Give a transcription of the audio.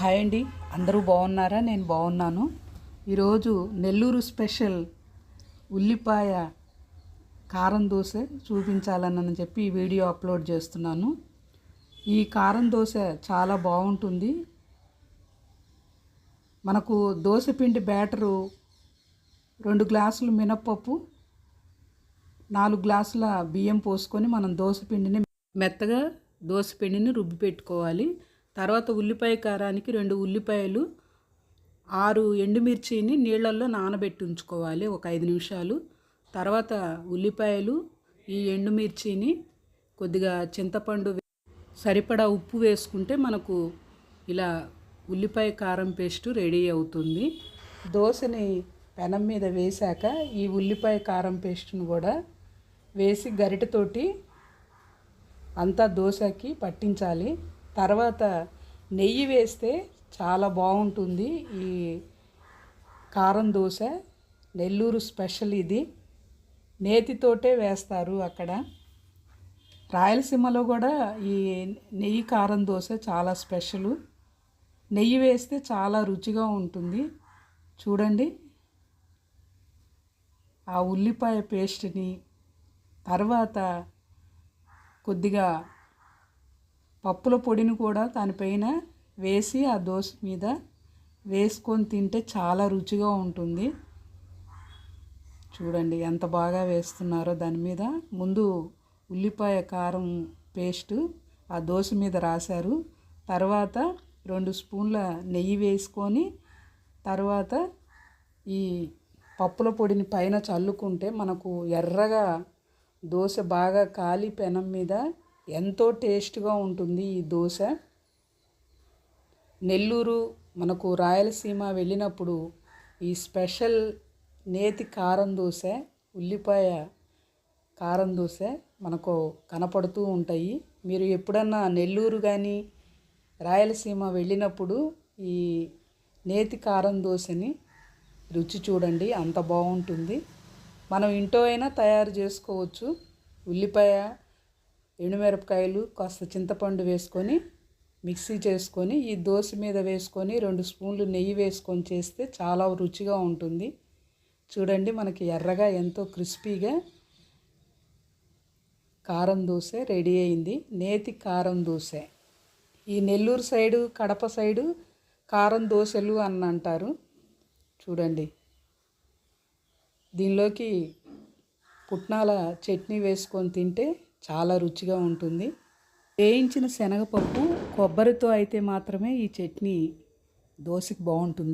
Hi అండి. అందరూ బాగున్నారా? నేను బాగున్నాను. ఈరోజు నెల్లూరు స్పెషల్ ఉల్లిపాయ కారం దోశ చూపించాలని చెప్పి ఈ వీడియో అప్లోడ్ చేస్తున్నాను. ఈ కారం దోశ చాలా బాగుంటుంది. మనకు దోశ పిండి బ్యాటరు రెండు గ్లాసులు మినప్పప్పు నాలుగు గ్లాసుల బియ్యం పోసుకొని మనం దోశ పిండిని మెత్తగా దోశ పిండిని రుబ్బి పెట్టుకోవాలి. తర్వాత ఉల్లిపాయ కారానికి రెండు ఉల్లిపాయలు ఆరు ఎండుమిర్చిని నీళ్ళల్లో నానబెట్టి ఉంచుకోవాలి ఒక ఐదు నిమిషాలు. తర్వాత ఉల్లిపాయలు ఈ ఎండుమిర్చిని కొద్దిగా చింతపండు సరిపడా ఉప్పు వేసుకుంటే మనకు ఇలా ఉల్లిపాయ కారం పేస్ట్ రెడీ అవుతుంది. దోశని పెనం మీద వేశాక ఈ ఉల్లిపాయ కారం పేస్ట్ను కూడా వేసి గరిటెతోటి అంతా దోశకి పట్టించాలి. తర్వాత నెయ్యి వేస్తే చాలా బాగుంటుంది ఈ కారం దోశ. నెల్లూరు స్పెషల్ ఇది. నేతితోటే వేస్తారు అక్కడ. రాయలసీమలో కూడా ఈ నెయ్యి కారం దోశ చాలా స్పెషల్. నెయ్యి వేస్తే చాలా రుచిగా ఉంటుంది. చూడండి. ఆ ఉల్లిపాయ పేస్ట్ని తర్వాత కొద్దిగా పప్పుల పొడిని కూడా దానిపైన వేసి ఆ దోశ మీద వేసుకొని తింటే చాలా రుచిగా ఉంటుంది. చూడండి ఎంత బాగా వేస్తున్నారో దాని మీద. ముందు ఉల్లిపాయ కారం పేస్ట్ ఆ దోశ మీద రాశారు. తర్వాత రెండు స్పూన్ల నెయ్యి వేసుకొని తర్వాత ఈ పప్పుల పొడిని పైన చల్లుకుంటే మనకు ఎర్రగా దోశ బాగా కాలి పెనం మీద ఎంతో టేస్ట్గా ఉంటుంది ఈ దోశ. నెల్లూరు మనకు రాయలసీమ వెళ్ళినప్పుడు ఈ స్పెషల్ నేతి కారం దోశ ఉల్లిపాయ కారం దోశ మనకు కనపడుతూ ఉంటాయి. మీరు ఎప్పుడన్నా నెల్లూరు కానీ రాయలసీమ వెళ్ళినప్పుడు ఈ నేతి కారం దోశని రుచి చూడండి అంత బాగుంటుంది. మనం ఇంట్లో అయినా తయారు చేసుకోవచ్చు. ఉల్లిపాయ ఎండుమిరపకాయలు కాస్త చింతపండు వేసుకొని మిక్సీ చేసుకొని ఈ దోశ మీద వేసుకొని రెండు స్పూన్లు నెయ్యి వేసుకొని చేస్తే చాలా రుచిగా ఉంటుంది. చూడండి మనకి ఎర్రగా ఎంతో క్రిస్పీగా కారం దోశ రెడీ అయింది. నేతి కారం దోశ. ఈ నెల్లూరు సైడు కడప సైడు కారం దోశలు అని అంటారు. చూడండి. దీనిలోకి పుట్నాల చట్నీ వేసుకొని తింటే చాలా రుచిగా ఉంటుంది. వేయించిన శనగపప్పు కొబ్బరితో అయితే మాత్రమే ఈ చట్నీ దోశకి బాగుంటుంది.